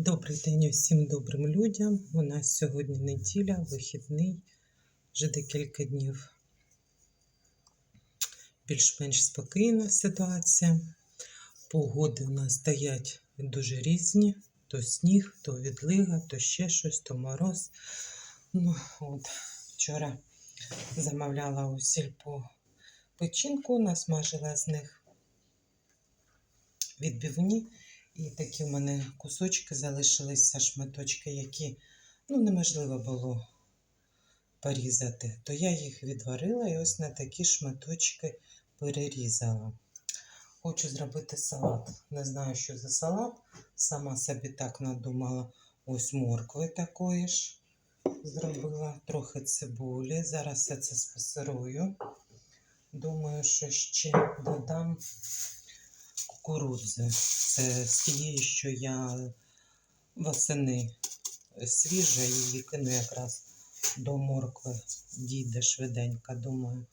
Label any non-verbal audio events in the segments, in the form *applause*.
Добрий день усім добрим людям. У нас сьогодні неділя, вихідний, вже декілька днів. Більш-менш спокійна ситуація. Погоди у нас стоять дуже різні: то сніг, то відлига, то ще щось, то мороз. Ну, от, вчора замовляла у сільпо печінку, насмажила з них відбивні. І такі в мене кусочки залишилися, шматочки, які ну, неможливо було порізати. То я їх відварила і ось на такі шматочки перерізала. Хочу зробити салат. Не знаю, що за салат. Сама собі так надумала. Ось моркви такої ж зробила, трохи цибулі. Зараз все це спасирую. Думаю, що ще додам кукурудзи. Це з тієї, що я восени свіжа і кину якраз до моркви. Дійде швиденько, думаю.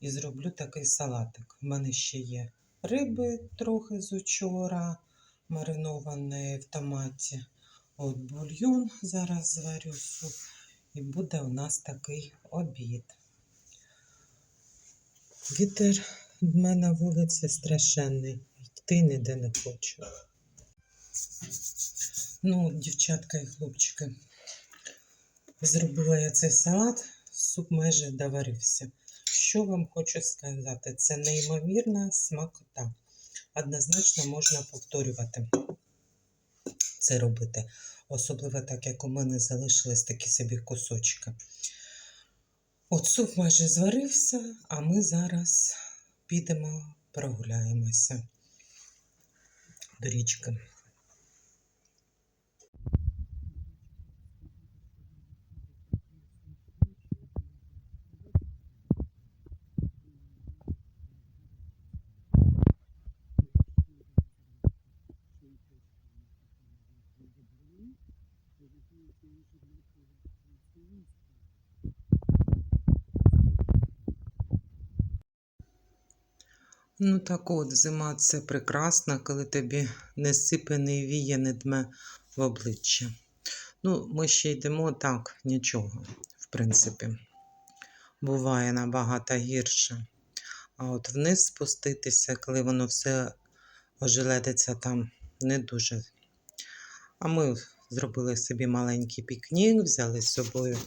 І зроблю такий салатик. У мене ще є риби трохи з учора, маринованої в томаті. От бульйон зараз зварю суп. І буде у нас такий обід. Вітер в мене вулиці страшенний. Йти ніде не хочу. Ну, дівчатка і хлопчики, зробила я цей салат, суп майже доварився. Що вам хочу сказати? Це неймовірна смакота. Однозначно можна повторювати це робити. Особливо так, як у мене залишились такі собі кусочки. От суп майже зварився, а ми зараз підемо прогуляємося до річки. Ну так от, зима це прекрасно, коли тобі не сипе, не віє, не дме в обличчя. Ну, ми ще йдемо так, нічого, в принципі. Буває набагато гірше. А от вниз спуститися, коли воно все ожеледиться там, не дуже. А ми зробили собі маленький пікнік, взяли з собою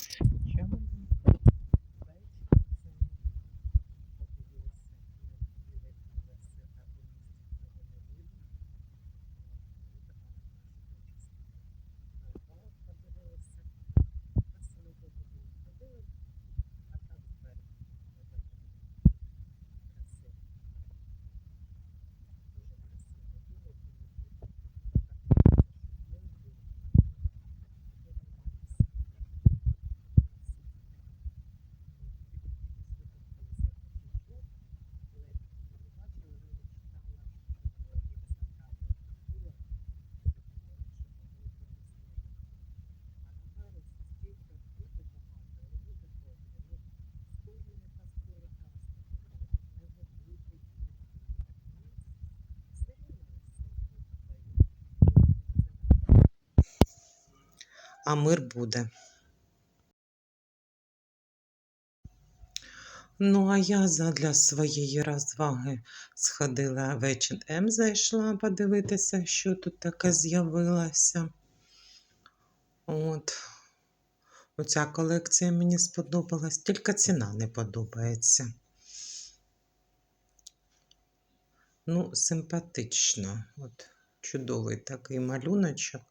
а мир буде. Ну, а я задля своєї розваги сходила в H&M, зайшла подивитися, що тут таке з'явилося. От. Оця колекція мені сподобалась, тільки ціна не подобається. Ну, симпатично. От, чудовий такий малюночок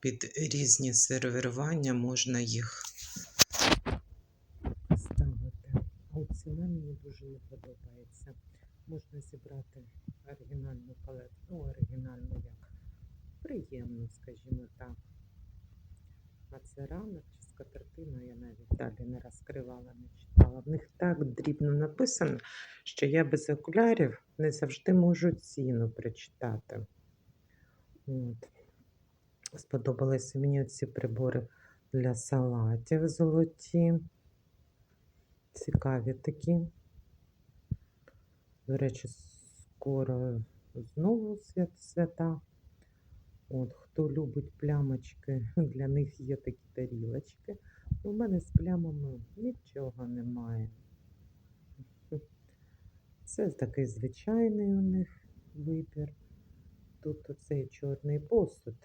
під різні сервірування можна їх ставити. А ціна мені дуже не подобається. Можна зібрати оригінальну колекцію, ну, оригінальну як приємно, скажімо так. А це ранок чи скатертина, я навіть далі не розкривала, не читала. В них так дрібно написано, що я без окулярів не завжди можу ціну прочитати. От. Сподобалися мені ці прибори для салатів золоті. Цікаві такі. До речі, скоро знову свят, свята. От, хто любить плямочки, *laughs* для них є такі тарілочки. У мене з плямами нічого немає. *laughs* Це такий звичайний у них вибір. Тут оцей чорний посуд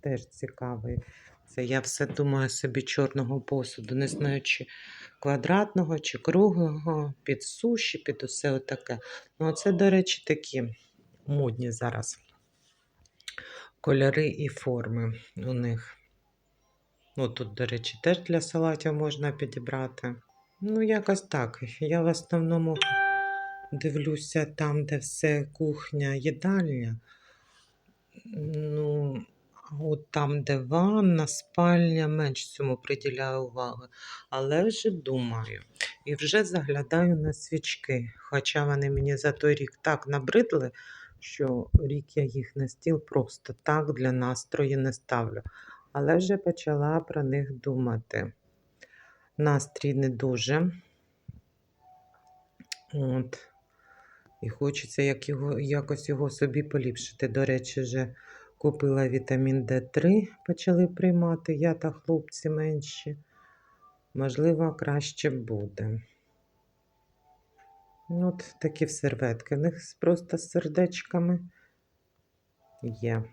теж цікавий. Це я все думаю собі чорного посуду, не знаю, чи квадратного, чи круглого, під суші, під усе отаке. Ну, це, до речі, такі модні зараз кольори і форми у них. Ну, тут, до речі, теж для салатів можна підібрати. Ну, якось так. Я в основному дивлюся там, де все кухня, їдальня. Ну, от там, де ванна, спальня, менш цьому приділяю уваги. Але вже думаю і вже заглядаю на свічки. Хоча вони мені за той рік так набридли, що рік я їх на стіл просто так для настрою не ставлю. Але вже почала про них думати. Настрій не дуже. От. І хочеться як його, якось його собі поліпшити. До речі, вже купила вітамін Д3, почали приймати я та хлопці менші. Можливо, краще буде. Ну, От такі серветки. в них просто з сердечками є.